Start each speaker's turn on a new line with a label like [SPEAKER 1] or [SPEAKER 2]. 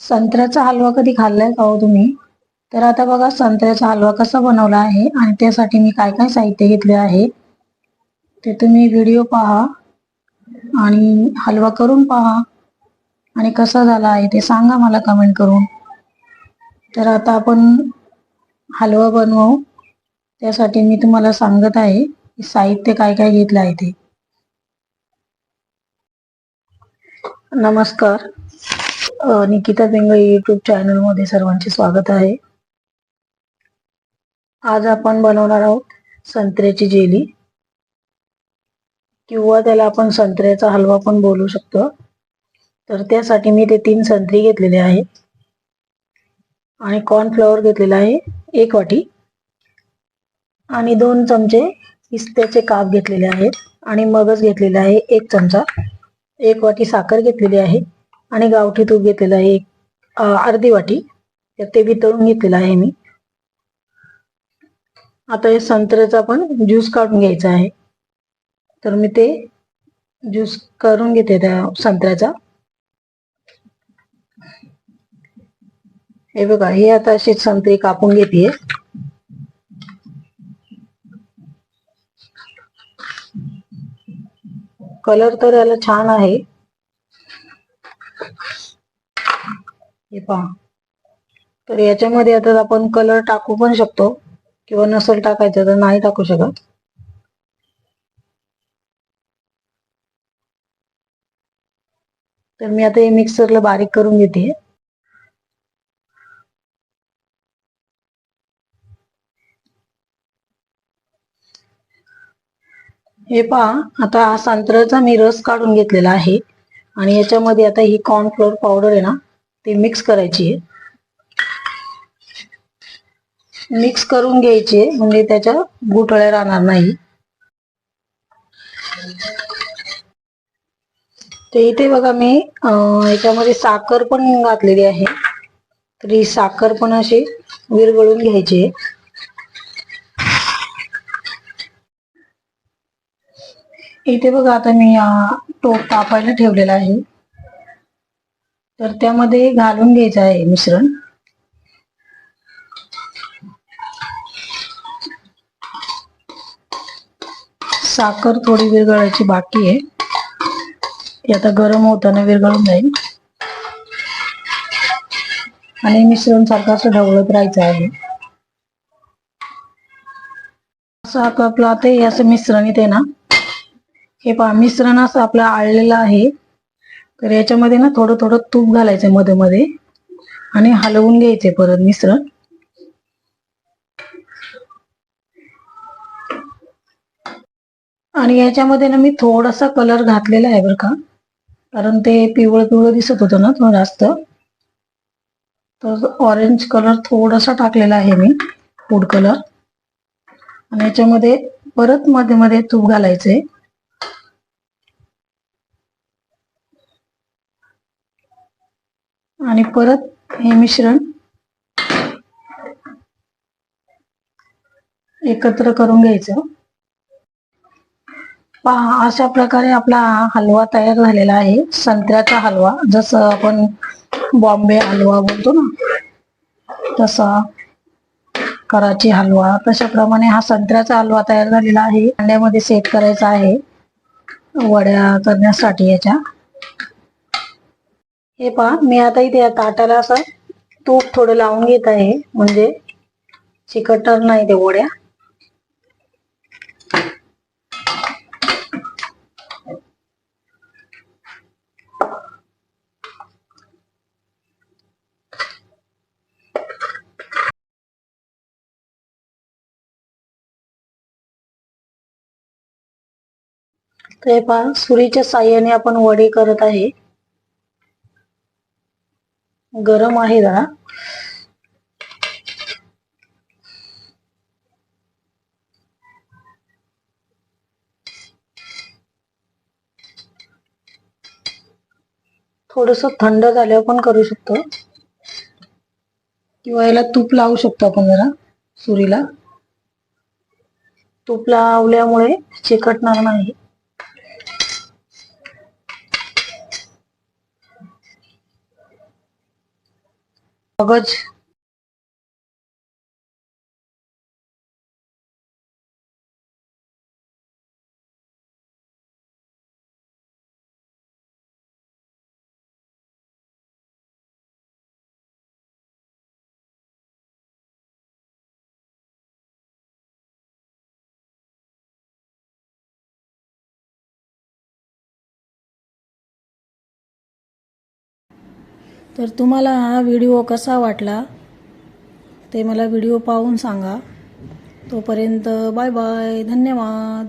[SPEAKER 1] संत्र्याचा हलवा कधी खाल्लाय का हो तुम्ही? तर आता बघा संत्र्याचा हलवा कसा बनवला आहे आणि त्यासाठी मी काय काय साहित्य घेतले आहे ते तुम्ही व्हिडिओ पहा आणि हलवा करून पहा. आणि कसा झाला आहे ते सांगा मला कमेंट करून. तर आता आपण हलवा बनवू. त्यासाठी मी तुम्हाला सांगत आहे की साहित्य काय काय घेतलं आहे ते. नमस्कार. निकिता पिंगळे युट्यूब चॅनलमध्ये सर्वांचे स्वागत आहे. आज आपण बनवणार आहोत संत्र्याची जेली. किंवा त्याला आपण संत्र्याचा हलवा पण बोलू शकतो. तर त्यासाठी मी ते तीन संत्री घेतलेले आहेत. आणि कॉर्नफ्लॉवर घेतलेला आहे एक वाटी. आणि दोन चमचे पिस्त्याचे काप घेतलेले आहेत. आणि मगज घेतलेला आहे एक चमचा. एक वाटी साखर घेतलेली आहे. आणि गावठी तूप घेतलेलं आहे एक अर्धी वाटी. तर ते वितळून घेतलेलं आहे मी. आता हे संत्र्याचा पण ज्यूस काढून घ्यायचा आहे. तर मी ते ज्यूस करून घेते त्या संत्र्याचा. हे बघा हे आता अशी संत्री कापून घेते कलर तर याला छान आहे. हे पहा. तर याच्यामध्ये आता आपण कलर टाकू पण शकतो किंवा नसेल टाकायचं तर नाही टाकू शकत. तर मी आता हे मिक्सरला बारीक करून घेते. हे पहा आता हा संत्र्याचा मी रस काढून घेतलेला आहे आणि याच्यामध्ये आता ही कॉर्नफ्लोअर पावडर आहे ना ती मिक्स करायची आहे. मिक्स करून घ्यायची आहे म्हणजे त्याच्या गुठळ्या राहणार नाही. ते इथे बघा मी याच्यामध्ये साखर पण घातलेली आहे. तर ही साखर पण अशी विरघळून घ्यायची आहे. इथे बघा आता मी टोप तापायला ठेवलेला आहे. तर त्यामध्ये घालून घ्यायचं आहे मिश्रण. साखर थोडी विरघळायची बाकी आहे. ती आता गरम होताना विरघळून जाईल. आणि मिश्रण सारखं असं ढवळत राहायचं आहे. असं आपलं आता हे असं मिश्रण येते ना. हे पहा मिश्रण असं आपलं आळलेलं आहे. तर याच्यामध्ये ना थोडं थोडं तूप घालायचं मध्ये मध्ये आणि हलवून घ्यायचे परत मिश्रण. आणि याच्यामध्ये ना मी थोडासा कलर घातलेला आहे बरं का. कारण ते पिवळं पिवळं दिसत होतं ना थोडं जास्त. तर ऑरेंज कलर थोडासा टाकलेला आहे मी फूड कलर आणि याच्यामध्ये परत मध्ये मध्ये तूप घालायचंय आणि परत हे मिश्रण एकत्र करून घ्यायचं. पहा अशा प्रकारे आपला हलवा तयार झालेला आहे. संत्र्याचा हलवा जसं आपण बॉम्बे हलवा बोलतो ना तसा कराची हलवा तशाप्रमाणे हा संत्र्याचा हलवा तयार झालेला आहे. अंड्यामध्ये सेट करायचा आहे. वड्या करण्यासाठी याच्या. हे पहा मी आता इथे ताटाला असं तूप थोडं लावून घेत आहे. म्हणजे चिकटणार नाही ते वड्या तर हे पहा सुरीच्या साह्याने आपण वडे करत आहे. गरम आहे जरा. थोडस थंड झाल्यावर पण करू शकतो. किंवा याला तूप लावू शकतो आपण जरा सुरीला. तूप लावल्यामुळे चिकटणार नाही. मगज तर तुम्हाला हा व्हिडिओ कसा वाटला ते मला व्हिडिओ पाहून सांगा. तोपर्यंत बाय बाय धन्यवाद.